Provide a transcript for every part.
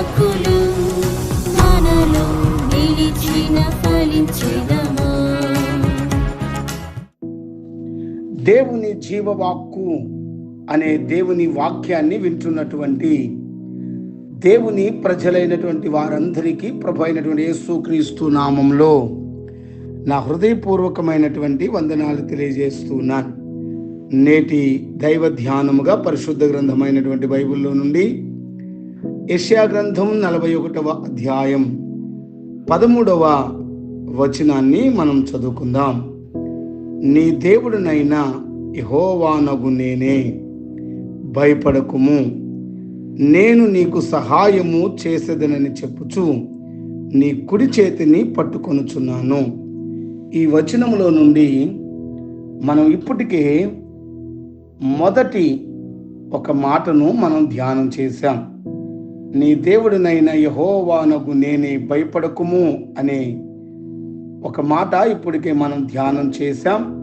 వాక్కులు మనలో నిలిచిన దేవుని జీవవాక్కు అనే దేవుని వాక్యాన్ని వింటున్నటువంటి దేవుని ప్రజలైనటువంటి వారందరికీ ప్రభు అయినటువంటి యేసుక్రీస్తు నామంలో నా హృదయపూర్వకమైనటువంటి వందనాలు తెలియజేస్తున్నాను. నేటి దైవ ధ్యానముగా పరిశుద్ధ గ్రంథమైనటువంటి బైబిల్లో నుండి యెషయా గ్రంథం నలభై ఒకటవ అధ్యాయం పదమూడవ వచనాన్ని మనం చదువుకుందాం. నీ దేవుడినైనా యహోవానగు నేనే భయపడకుము. నేను నీకు సహాయము చేసేదనని చెప్పుచు నీ కుడి చేతిని పట్టుకొనుచున్నాను. ఈ వచనములో నుండి మనం ఇప్పటికే మొదటి ఒక మాటను మనం ధ్యానం చేశాం. నీ దేవుడినైన యహోవానగు నేనే భయపడకుము అనే ఒక మాట ఇప్పటికే మనం ధ్యానం చేశాం.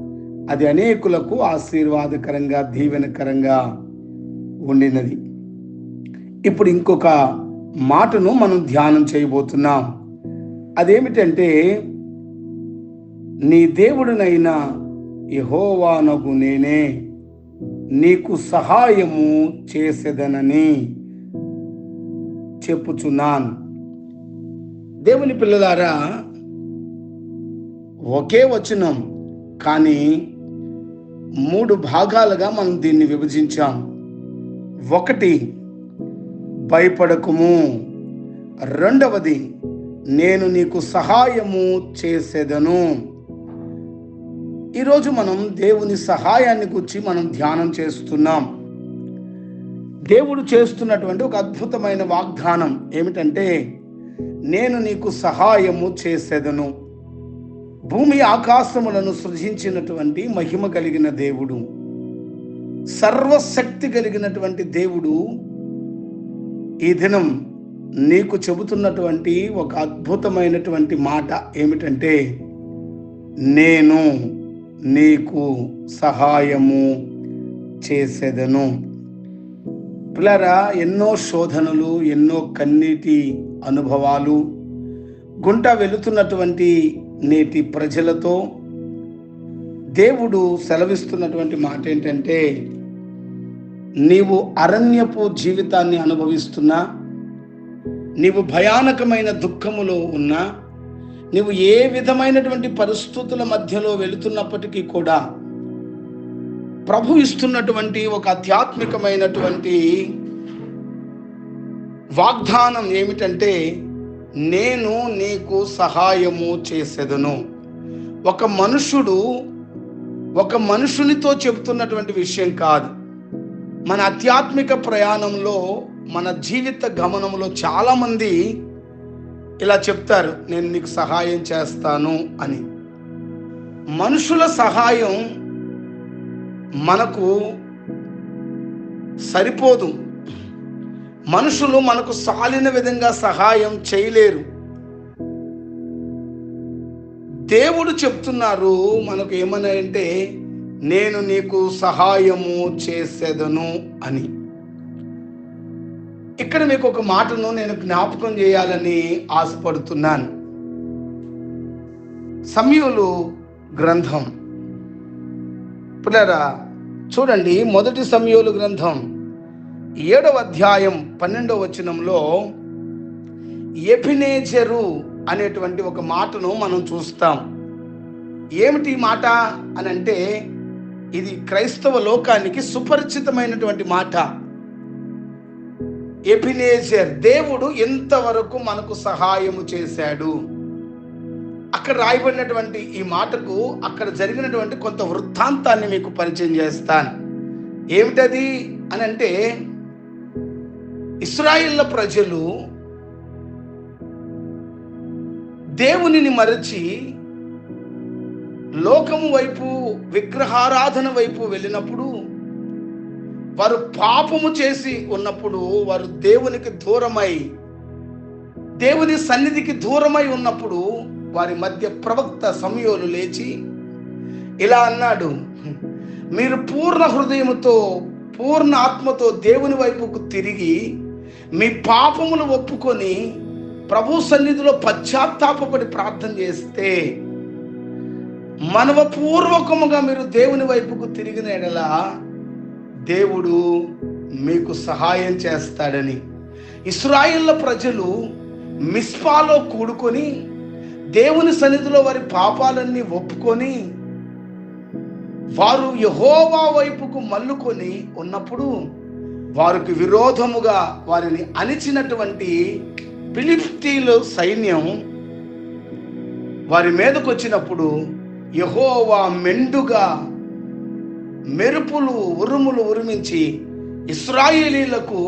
అది అనేకులకు ఆశీర్వాదకరంగా దీవెనకరంగా ఉండినది. ఇప్పుడు ఇంకొక మాటను మనం ధ్యానం చేయబోతున్నాం. అదేమిటంటే నీ దేవుడినైన యహోవానగు నేనే నీకు సహాయము చేసేదనని. చెప్పుచున్నాను. దేవుని పిల్లలారా ఒకే వచనం కానీ మూడు భాగాలుగా మనం దీన్ని విభజించాం. ఒకటి భయపడకుము. రెండవది నేను నీకు సహాయము చేసేదను. ఈరోజు మనం దేవుని సహాయాన్ని గురించి మనం ధ్యానం చేస్తున్నాం. దేవుడు చేస్తున్నటువంటి ఒక అద్భుతమైన వాగ్దానం ఏమిటంటే నేను నీకు సహాయము చేసేదను. భూమి ఆకాశములను సృజించినటువంటి మహిమ కలిగిన దేవుడు. సర్వశక్తి కలిగినటువంటి దేవుడు. ఈ దినం నీకు చెబుతున్నటువంటి ఒక అద్భుతమైనటువంటి మాట ఏమిటంటే నేను నీకు సహాయము చేసేదను. పిల్లరా ఎన్నో శోధనలు ఎన్నో కన్నీటి అనుభవాలు గుంట వెళుతున్నటువంటి నేటి ప్రజలతో దేవుడు సెలవిస్తున్నటువంటి మాట ఏంటంటే నీవు అరణ్యపు జీవితాన్ని అనుభవిస్తున్నా నీవు భయానకమైన దుఃఖములో ఉన్నా నీవు ఏ విధమైనటువంటి పరిస్థితుల మధ్యలో వెళుతున్నప్పటికీ కూడా ప్రభు ఇస్తున్నటువంటి ఒక ఆధ్యాత్మికమైనటువంటి వాగ్దానం ఏమిటంటే నేను నీకు సహాయము చేసేదను. ఒక మనుషుడు ఒక మనుషునితో చెబుతున్నటువంటి విషయం కాదు. మన ఆధ్యాత్మిక ప్రయాణంలో మన జీవిత గమనంలో చాలామంది ఇలా చెప్తారు నేను నీకు సహాయం చేస్తాను అని. మనుషుల సహాయం మనకు సరిపోదు. మనుషులు మనకు సాలిన విధంగా సహాయం చేయలేరు. దేవుడు చెప్తున్నారు మనకు ఏమని అంటే నేను నీకు సహాయము చేసేదను అని. ఇక్కడ మీకు ఒక మాటను నేను జ్ఞాపకం చేయాలని ఆశపడుతున్నాను. సమయులు గ్రంథం పిల్లరా చూడండి మొదటి సమయంలో గ్రంథం ఏడవ అధ్యాయం పన్నెండవ వచనంలో ఎఫినేజరు అనేటువంటి ఒక మాటను మనం చూస్తాం. ఏమిటి మాట అని అంటే ఇది క్రైస్తవ లోకానికి సుపరిచితమైనటువంటి మాట. ఎపినేజర్ దేవుడు ఎంతవరకు మనకు సహాయము చేశాడు? అక్కడ రాయబడినటువంటి ఈ మాటకు అక్కడ జరిగినటువంటి కొంత వృత్తాంతాన్ని మీకు పరిచయం చేస్తాను. ఏమిటది అని అంటే ఇస్రాయిల్ల ప్రజలు దేవునిని మరచి లోకము వైపు విగ్రహారాధన వైపు వెళ్ళినప్పుడు వారు పాపము చేసి ఉన్నప్పుడు వారు దేవునికి దూరమై దేవుని సన్నిధికి దూరమై ఉన్నప్పుడు వారి మధ్య ప్రవక్త సమయోలు లేచి ఇలా అన్నాడు మీరు పూర్ణ హృదయముతో పూర్ణ ఆత్మతో దేవుని వైపుకు తిరిగి మీ పాపములు ఒప్పుకొని ప్రభు సన్నిధిలో పశ్చాత్తాపపడి ప్రార్థన చేస్తే మనవపూర్వకముగా మీరు దేవుని వైపుకు తిరిగిన ఎడలా దేవుడు మీకు సహాయం చేస్తాడని. ఇస్రాయిల్ల ప్రజలు మిస్పాలో కూడుకొని దేవుని సన్నిధిలో వారి పాపాలన్నీ ఒప్పుకొని వారు యహోవా వైపుకు మల్లుకొని ఉన్నప్పుడు వారికి విరోధముగా వారిని అణిచినటువంటి ఫిలిప్తీలు సైన్యం వారి మీదకు వచ్చినప్పుడు యహోవా మెండుగా మెరుపులు ఉరుములు ఉరిమించి ఇస్రాయేలీలకు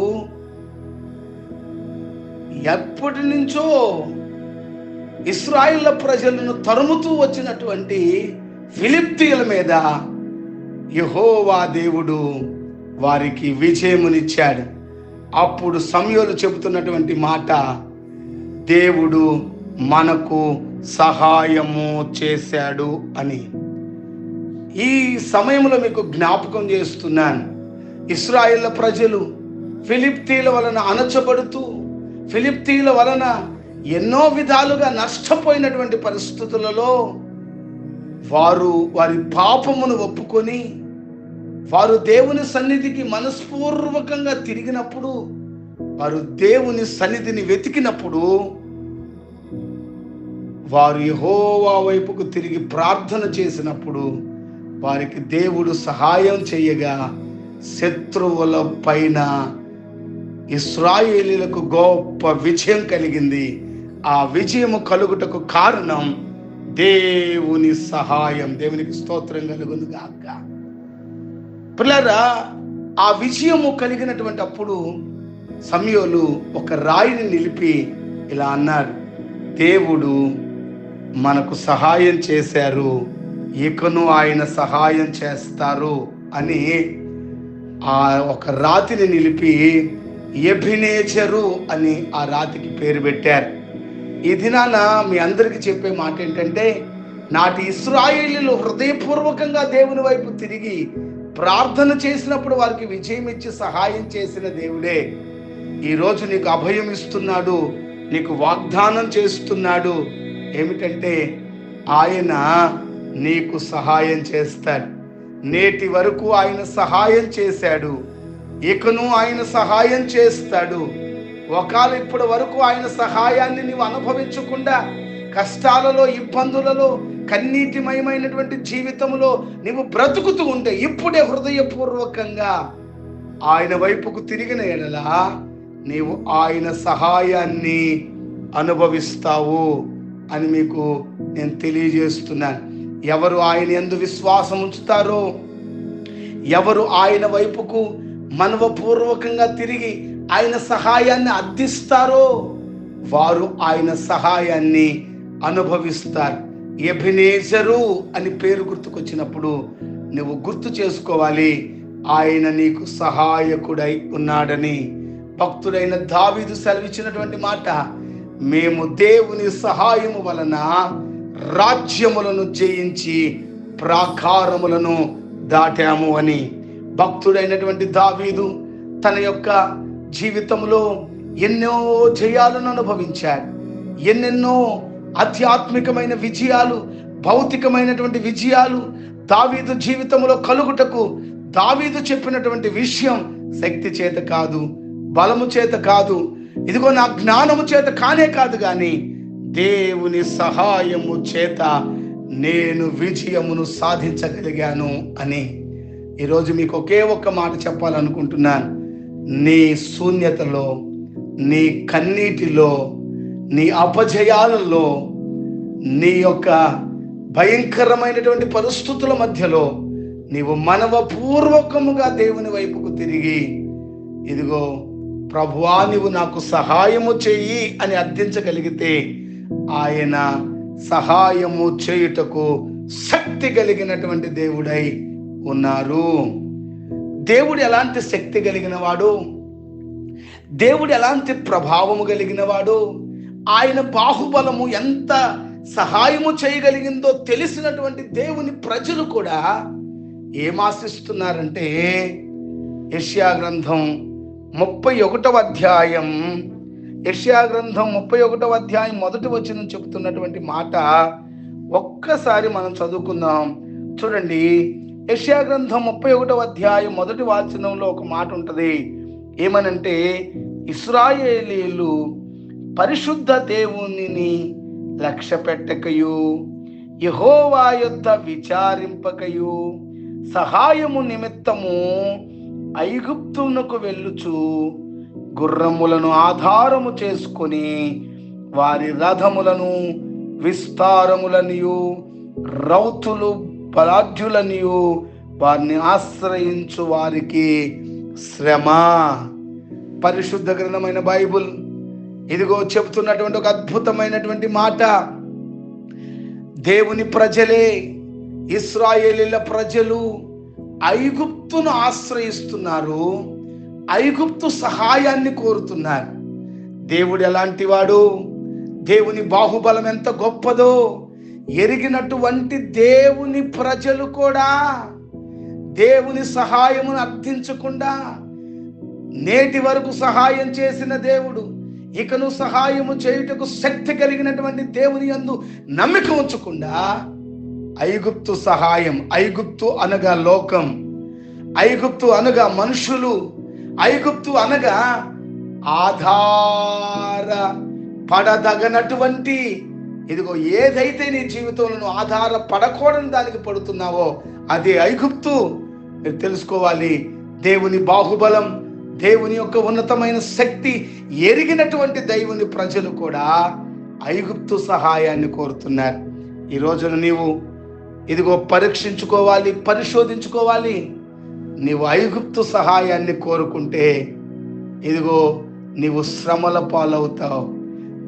ఎప్పటి నుంచో ఇస్రాయిల్ ప్రజలను తరుముతూ వచ్చినటువంటి ఫిలిప్తీయుల మీద యహోవా దేవుడు వారికి విజయమునిచ్చాడు. అప్పుడు సమయంలో చెబుతున్నటువంటి మాట దేవుడు మనకు సహాయము చేశాడు అని. ఈ సమయంలో మీకు జ్ఞాపకం చేస్తున్నాను. ఇస్రాయిల్ ప్రజలు ఫిలిప్తీల వలన అణచబడుతూ ఫిలిప్తీల వలన ఎన్నో విధాలుగా నష్టపోయినటువంటి పరిస్థితులలో వారు వారి పాపమును ఒప్పుకొని వారు దేవుని సన్నిధికి మనస్పూర్వకంగా తిరిగినప్పుడు వారు దేవుని సన్నిధిని వెతికినప్పుడు వారు యహోవా వైపుకు తిరిగి ప్రార్థన చేసినప్పుడు వారికి దేవుడు సహాయం చేయగా శత్రువుల పైన ఇస్రాయేలీలకు గొప్ప విజయం కలిగింది. ఆ విజయము కలుగుటకు కారణం దేవుని సహాయం. దేవునికి స్తోత్రం కలుగును గాక. పిల్లరా ఆ విజయము కలిగినటువంటి అప్పుడు సమయోలు ఒక రాయిని నిలిపి ఇలా అన్నారు దేవుడు మనకు సహాయం చేశారు ఇకను ఆయన సహాయం చేస్తారు అని ఆ ఒక రాతిని నిలిపి ఎభినేచరు అని ఆ రాతికి పేరు పెట్టారు. ఈ దినాన మీ అందరికీ చెప్పే మాట ఏంటంటే నాటి ఇస్రాయేలీలు హృదయపూర్వకంగా దేవుని వైపు తిరిగి ప్రార్థన చేసినప్పుడు వారికి విజయం ఇచ్చి సహాయం చేసిన దేవుడే. ఈరోజు నీకు అభయం ఇస్తున్నాడు నీకు వాగ్దానం చేస్తున్నాడు. ఏమిటంటే ఆయన నీకు సహాయం చేస్తాడు. నేటి వరకు ఆయన సహాయం చేశాడు. ఇకను ఆయన సహాయం చేస్తాడు. ఒకవేళ ఇప్పటి వరకు ఆయన సహాయాన్ని నీవు అనుభవించకుండా కష్టాలలో ఇబ్బందులలో కన్నీటిమయమైనటువంటి జీవితంలో నీవు బ్రతుకుతూ ఉంటే ఇప్పుడే హృదయపూర్వకంగా ఆయన వైపుకు తిరిగిన ఎడలా నీవు ఆయన సహాయాన్ని అనుభవిస్తావు అని మీకు నేను తెలియజేస్తున్నాను. ఎవరు ఆయన ఎందు విశ్వాసం ఉంచుతారో ఎవరు ఆయన వైపుకు మనవపూర్వకంగా తిరిగి ఆయన సహాయాన్ని అర్థిస్తారో? వారు ఆయన సహాయాన్ని అనుభవిస్తారు. ఎభినేజరు అని పేరు గుర్తుకొచ్చినప్పుడు నువ్వు గుర్తు చేసుకోవాలి ఆయన నీకు సహాయకుడై ఉన్నాడని. భక్తుడైన దావీదు సెలవిచ్చినటువంటి మాట మేము దేవుని సహాయము వలన రాజ్యములను జయించి ప్రాకారములను దాటాము అని. భక్తుడైనటువంటి దావీదు తన యొక్క జీవితంలో ఎన్నో జయాలను అనుభవించాడు ఎన్నెన్నో ఆధ్యాత్మికమైన విజయాలు భౌతికమైనటువంటి విజయాలు దావీదు జీవితంలో కలుగుటకు దావీదు చెప్పినటువంటి విషయం శక్తి చేత కాదు బలము చేత కాదు ఇదిగో నా జ్ఞానము చేత కానే కాదు కానీ దేవుని సహాయము చేత నేను విజయమును సాధించగలిగాను అని. ఈరోజు మీకు ఒకే ఒక్క మాట చెప్పాలనుకుంటున్నాను. నీ శూన్యతలో నీ కన్నీటిలో నీ అపజయాలలో నీ యొక్క భయంకరమైనటువంటి పరిస్థితుల మధ్యలో నీవు మనవపూర్వకముగా దేవుని వైపుకు తిరిగి ఇదిగో ప్రభువా నీవు నాకు సహాయము చెయ్యి అని అర్థించగలిగితే ఆయన సహాయము చేయుటకు శక్తి కలిగినటువంటి దేవుడై ఉన్నారు. దేవుడు ఎలాంటి శక్తి కలిగిన వాడు దేవుడు ఎలాంటి ప్రభావము కలిగిన వాడు ఆయన బాహుబలము ఎంత సహాయము చేయగలిగిందో తెలిసినటువంటి దేవుని ప్రజలు కూడా ఏమాశిస్తున్నారంటే యష్యా గ్రంథం ముప్పై ఒకటవ అధ్యాయం. యష్యా గ్రంథం ముప్పై ఒకటవ అధ్యాయం మొదటి వచ్చిన చెబుతున్నటువంటి మాట ఒక్కసారి మనం చదువుకుందాం. చూడండి. యెషయా గ్రంథం ముప్పై ఒకటవ అధ్యాయం మొదటి వాచనంలో ఒక మాట ఉంటుంది. ఏమనంటే ఇస్రాయేలీలు పరిశుద్ధ దేవునిని లక్ష్య పెట్టకయు యహోవా యొద్ద విచారింపకయు. సహాయము నిమిత్తము ఐగుప్తునకు వెళ్ళుచు గుర్రములను ఆధారము చేసుకొని వారి రథములను విస్తారములనియు రౌతులు పరాధ్యులనియు వారిని ఆశ్రయించు వారికి శ్రమ. పరిశుద్ధ గ్రంథమైన బైబుల్ ఇదిగో చెబుతున్నటువంటి ఒక అద్భుతమైనటువంటి మాట. దేవుని ప్రజలే ఇస్రాయేలీల ప్రజలు ఐగుప్తును ఆశ్రయిస్తున్నారు. ఐగుప్తు సహాయాన్ని కోరుతున్నారు. దేవుడు ఎలాంటి వాడు? దేవుని బాహుబలం ఎంత గొప్పదో. ఎరిగినటువంటి దేవుని ప్రజలు కూడా దేవుని సహాయమును అర్థించకుండా నేటి వరకు సహాయం చేసిన దేవుడు ఇకను సహాయము చేయుటకు శక్తి కలిగినటువంటి దేవుని యందు నమ్మిక ఉంచకుండా ఐగుప్తు సహాయం ఐగుప్తు అనగా లోకం ఐగుప్తు అనగా మనుషులు ఐగుప్తు అనగా ఆధార పడదగనటువంటి ఇదిగో ఏదైతే నీ జీవితంలో నువ్వు ఆధార పడకూడని దానికి పడుతున్నావో అదే ఐగుప్తు. మీరు తెలుసుకోవాలి దేవుని బాహుబలం దేవుని యొక్క ఉన్నతమైన శక్తి ఎరిగినటువంటి దైవుని ప్రజలు కూడా ఐగుప్తు సహాయాన్ని కోరుతున్నారు. ఈ రోజున నీవు ఇదిగో పరీక్షించుకోవాలి పరిశోధించుకోవాలి. నీవు ఐగుప్తు సహాయాన్ని కోరుకుంటే ఇదిగో నీవు శ్రమల పాలవుతావు.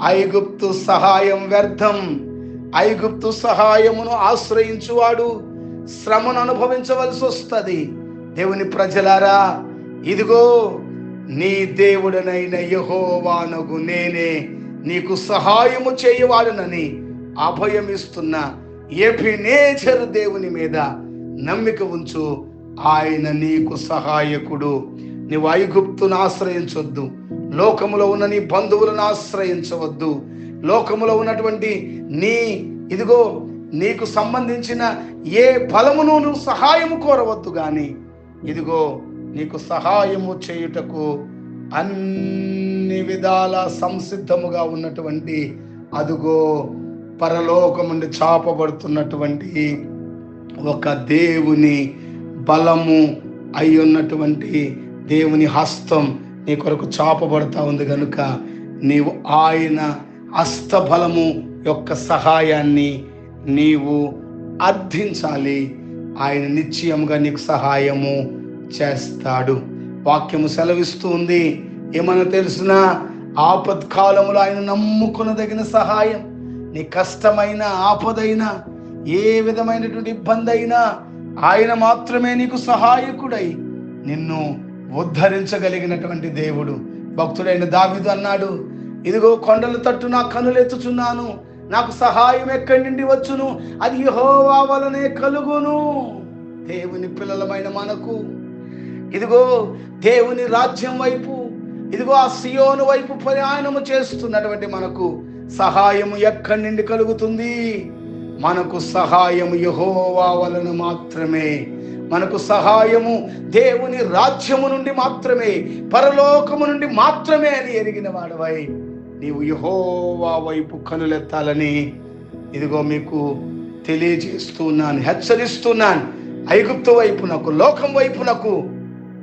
ఐగుప్తు సహాయం వ్యర్థం. ఐగుప్తు సహాయమును ఆశ్రయించువాడు. శ్రమను అనుభవించవలసి వస్తుంది. దేవుని ప్రజలారా ఇదిగో నీ దేవుడనైన యహోవానగు నేనే నీకు సహాయము చేయవాడునని అభయమిస్తున్న ఎఫినేచర్ దేవుని మీద నమ్మిక ఉంచు. ఆయన నీకు సహాయకుడు. నీవు ఐగుప్తును ఆశ్రయించొద్దు. లోకములో ఉన్న నీ బంధువులను ఆశ్రయించవద్దు. లోకములో ఉన్నటువంటి నీ ఇదిగో నీకు సంబంధించిన ఏ బలమును నువ్వు సహాయము కోరవద్దు కానీ ఇదిగో నీకు సహాయము చేయుటకు అన్ని విధాల సంసిద్ధముగా ఉన్నటువంటి అదుగో పరలోకముండి చాపబడుతున్నటువంటి ఒక దేవుని బలము అయి ఉన్నటువంటి దేవుని హస్తం నీ కొరకు చాపబడతా ఉంది కనుక నీవు ఆయన హస్తఫలము యొక్క సహాయాన్ని నీవు అర్థించాలి. ఆయన నిశ్చయముగా నీకు సహాయము చేస్తాడు. వాక్యము సెలవిస్తూ ఉంది. ఏమన్నా తెలిసిన? ఆపత్కాలములో ఆయన నమ్ముకునదగిన సహాయం. నీ కష్టమైన ఆపదైన ఏ విధమైనటువంటి ఇబ్బంది అయినా ఆయన మాత్రమే నీకు సహాయకుడై నిన్ను ఉద్ధరించగలిగినటువంటి దేవుడు. భక్తుడైన దావిదు అన్నాడు ఇదిగో కొండల తట్టు నా కనులెత్తుచున్నాను నాకు సహాయం ఎక్కడి నుండి వచ్చును? అది యహోవా వలనే కలుగును. దేవుని పిల్లలమైన మనకు ఇదిగో దేవుని రాజ్యం వైపు ఇదిగో ఆ సియోను వైపు ప్రయాణము చేస్తున్నటువంటి మనకు సహాయము ఎక్కడి నుండి కలుగుతుంది? మనకు సహాయం యహోవా వలన మాత్రమే. మనకు సహాయము దేవుని రాజ్యము నుండి మాత్రమే పరలోకము నుండి మాత్రమే అని ఎరిగిన వాడవై. నీవు యహోవా వైపు కనులెత్తాలని ఇదిగో మీకు తెలియజేస్తున్నాను హెచ్చరిస్తున్నాను. ఐగుప్తు వైపునకు లోకం వైపునకు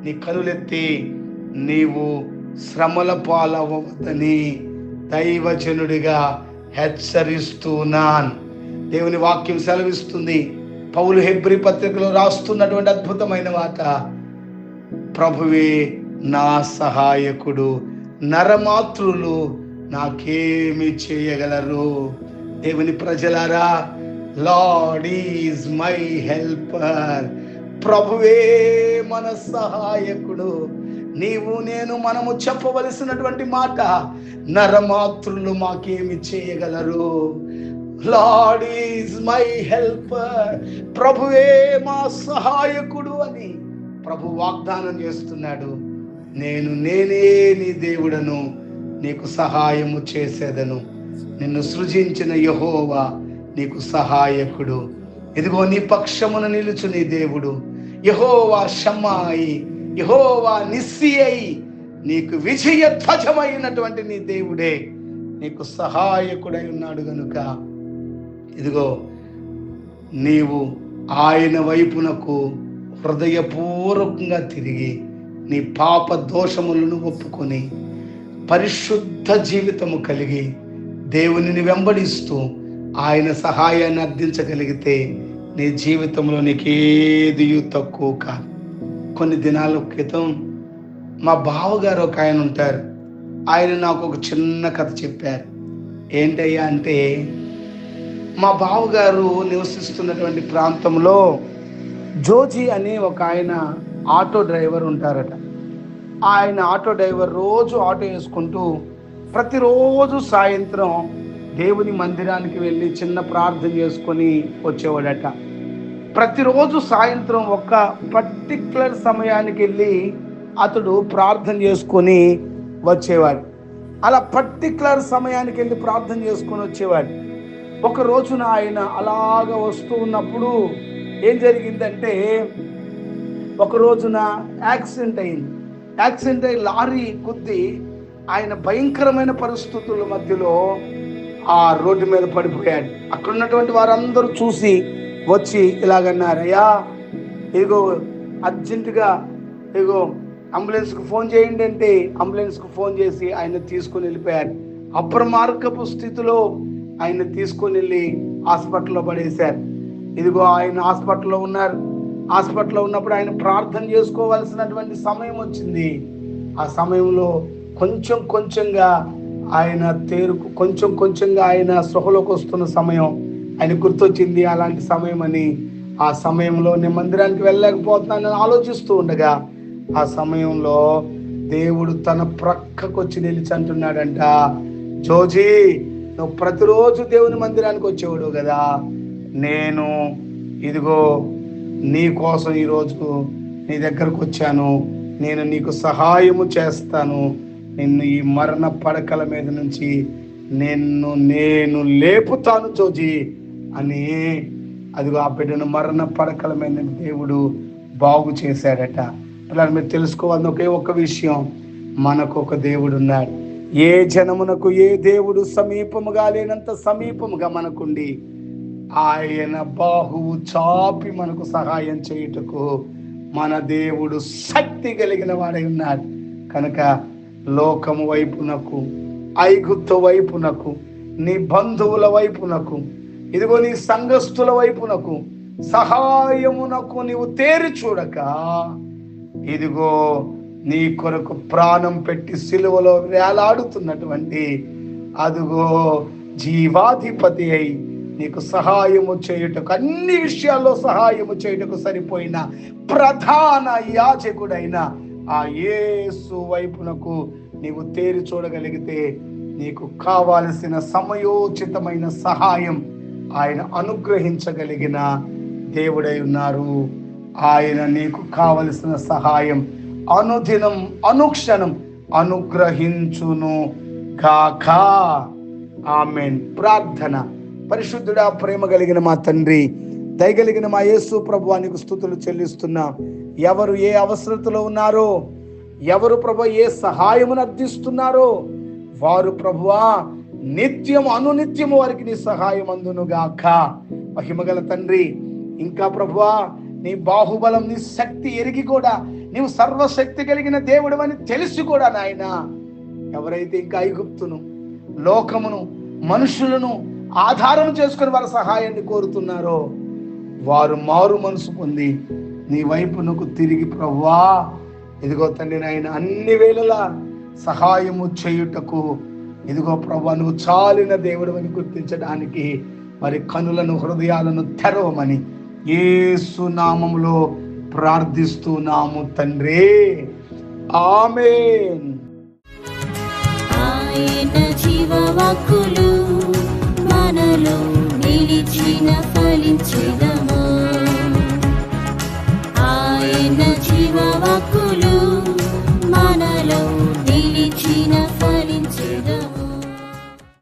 నీ కనులెత్తి నీవు శ్రమల పాలవద్దని దైవజనుడిగా హెచ్చరిస్తున్నాను. దేవుని వాక్యం సెలవిస్తుంది. పౌలు హెబ్రి పత్రికలో రాస్తున్నటువంటి అద్భుతమైన మాట ప్రభువే నా సహాయకుడు నరమాతృలు నాకేమి చేయగలరు? దేవుని ప్రజలారా లార్డ్ ఈజ్ మై హెల్పర్. ప్రభువే మన సహాయకుడు. నీవు నేను మనము చెప్పవలసినటువంటి మాట నరమాతృలు మాకేమి చేయగలరు? లార్డ్ ఈజ్ మై హెల్పర్ ప్రభువే మా సహాయకుడు అని ప్రభు వాగ్దానం చేస్తున్నాడు. నేను నేనే నీ దేవుడను నీకు సహాయము చేసేదను. నిన్ను సృజించిన యహోవా నీకు సహాయకుడు. ఇదిగో నీ పక్షమున నిలుచు నీ దేవుడు. యహోవా షమ్మాయి యహోవా నిస్సి అయి నీకు విజయ ధ్వజమైనటువంటి నీ దేవుడే. నీకు సహాయకుడై ఉన్నాడు గనుక ఇదిగో నీవు ఆయన వైపునకు హృదయపూర్వకంగా తిరిగి నీ పాప దోషములను ఒప్పుకొని పరిశుద్ధ జీవితము కలిగి దేవునిని వెంబడిస్తూ ఆయన సహాయాన్ని అర్థించగలిగితే నీ జీవితంలో నీకేది తక్కువ కాదు. కొన్ని దినాల క్రితం మా బావగారు ఒక ఆయన ఉంటారు. ఆయన నాకు ఒక చిన్న కథ చెప్పారు. ఏంటయ్యా అంటే మా బావగారు నివసిస్తున్నటువంటి ప్రాంతంలో జోజీ అనే ఒక ఆయన ఆటో డ్రైవర్ ఉంటారట. ఆయన ఆటో డ్రైవర్ రోజు ఆటో వేసుకుంటూ ప్రతిరోజు సాయంత్రం దేవుని మందిరానికి వెళ్ళి చిన్న ప్రార్థన చేసుకొని వచ్చేవాడట. ప్రతిరోజు సాయంత్రం ఒక పర్టిక్యులర్ సమయానికి వెళ్ళి అతడు ప్రార్థన చేసుకొని వచ్చేవాడు. అలా పర్టిక్యులర్ సమయానికి వెళ్ళి ప్రార్థన చేసుకొని వచ్చేవాడు. ఒక రోజున ఆయన అలాగ వస్తూ ఉన్నప్పుడు ఏం జరిగిందంటే ఒక రోజున యాక్సిడెంట్ అయింది. యాక్సిడెంట్ అయి లారీ కొద్ది ఆయన భయంకరమైన పరిస్థితుల మధ్యలో ఆ రోడ్డు మీద పడిపోయాడు. అక్కడ ఉన్నటువంటి వారందరూ చూసి వచ్చి ఇలాగన్నారు అయ్యా ఇదిగో అర్జెంటుగా ఇదిగో అంబులెన్స్కి ఫోన్ చేయండి అంటే అంబులెన్స్కి ఫోన్ చేసి ఆయన తీసుకొని వెళ్ళిపోయారు. అప్రమార్గపు స్థితిలో ఆయన తీసుకొని వెళ్ళి హాస్పిటల్లో పడేశారు. ఇదిగో ఆయన హాస్పిటల్లో ఉన్నారు. హాస్పిటల్లో ఉన్నప్పుడు ఆయన ప్రార్థన చేసుకోవాల్సినటువంటి సమయం వచ్చింది. ఆ సమయంలో కొంచెం కొంచెంగా ఆయన తేరుకు కొంచెం కొంచెంగా ఆయన సృహలోకి వస్తున్న సమయం ఆయన గుర్తొచ్చింది. అలాంటి సమయం అని ఆ సమయంలో నేను మందిరానికి వెళ్ళలేకపోతున్నానని ఆలోచిస్తూ ఉండగా ఆ సమయంలో దేవుడు తన ప్రక్కకు వచ్చి నిలిచి అంటున్నాడంట జోజీ నువ్వు ప్రతిరోజు దేవుని మందిరానికి వచ్చేవాడు కదా. నేను ఇదిగో నీ కోసం ఈరోజు నీ దగ్గరకు వచ్చాను. నేను నీకు సహాయము చేస్తాను. నిన్ను ఈ మరణ పడకల మీద నుంచి నిన్ను నేను లేపుతాను చోజీ అని అదిగో ఆ బిడ్డను మరణ పడకల మీద దేవుడు బాగు చేశాడట. అలా మీరు తెలుసుకోవాలని ఒకే ఒక్క విషయం. మనకు ఒక దేవుడు ఉన్నాడు. ఏ జనమునకు ఏ దేవుడు సమీపముగా లేనంత సమీపముగా మనకుండి ఆయన బాహువు చాపి మనకు సహాయం చేయుటకు మన దేవుడు శక్తి కలిగిన వాడై ఉన్నాడు. కనుక లోకము వైపునకు ఐగుప్తు వైపునకు నీ బంధువుల వైపునకు ఇదిగో నీ సంఘస్థుల వైపునకు సహాయమునకు నీవు తేరి చూడక ఇదిగో నీ కొరకు ప్రాణం పెట్టి సిలువలో వేలాడుతున్నటువంటి అదిగో జీవాధిపతి అయి నీకు సహాయము చేయుటకు అన్ని విషయాల్లో సహాయము చేయుటకు సరిపోయిన ప్రధాన యాచకుడైన ఆ యేసు వైపునకు నీవు తేరి చూడగలిగితే నీకు కావాల్సిన సమయోచితమైన సహాయం ఆయన అనుగ్రహించగలిగిన దేవుడై ఉన్నారు. ఆయన నీకు కావలసిన సహాయం అనుదినం అనుక్షణం అనుగ్రహించును కాక ఆమెన్. ప్రార్థన. పరిశుద్ధుడా ప్రేమ కలిగిన మా తండ్రి దయగలిగిన మా యేసు ప్రభువానికి స్థుతులు చెల్లిస్తున్నా. ఎవరు ఏ అవసరతలో ఉన్నారో ఎవరు ప్రభు ఏ సహాయమును అర్థిస్తున్నారో వారు ప్రభువా నిత్యం అనునిత్యము వారికి నీ సహాయం అందునుగాక మహిమగల తండ్రి ఇంకా ప్రభువా నీ బాహుబలం నీ శక్తి ఎరిగి కూడా నీవు సర్వశక్తి కలిగిన దేవుడు అని తెలిసి కూడా నాయన. ఎవరైతే ఇంకా ఐగుప్తును లోకమును మనుషులను ఆధారం చేసుకుని వారి సహాయాన్ని కోరుతున్నారో వారు మారు మనసు పొంది నీ వైపునకు తిరిగి ప్రవ్వా. ఇదిగో తండ్రి నాయన అన్ని వేళలా సహాయము చేయుటకు ఇదిగో ప్రభా నువ్వు చాలిన దేవుడు అని గుర్తించడానికి మరి కనులను హృదయాలను తెరవమని యేసు నామములో ప్రార్థిస్తున్నాము తండ్రి. ఆమేన్. ఆయన జీవవాక్కులు మనలో నిలిచిన ఫలించెదము ఆయన జీవవాక్కులు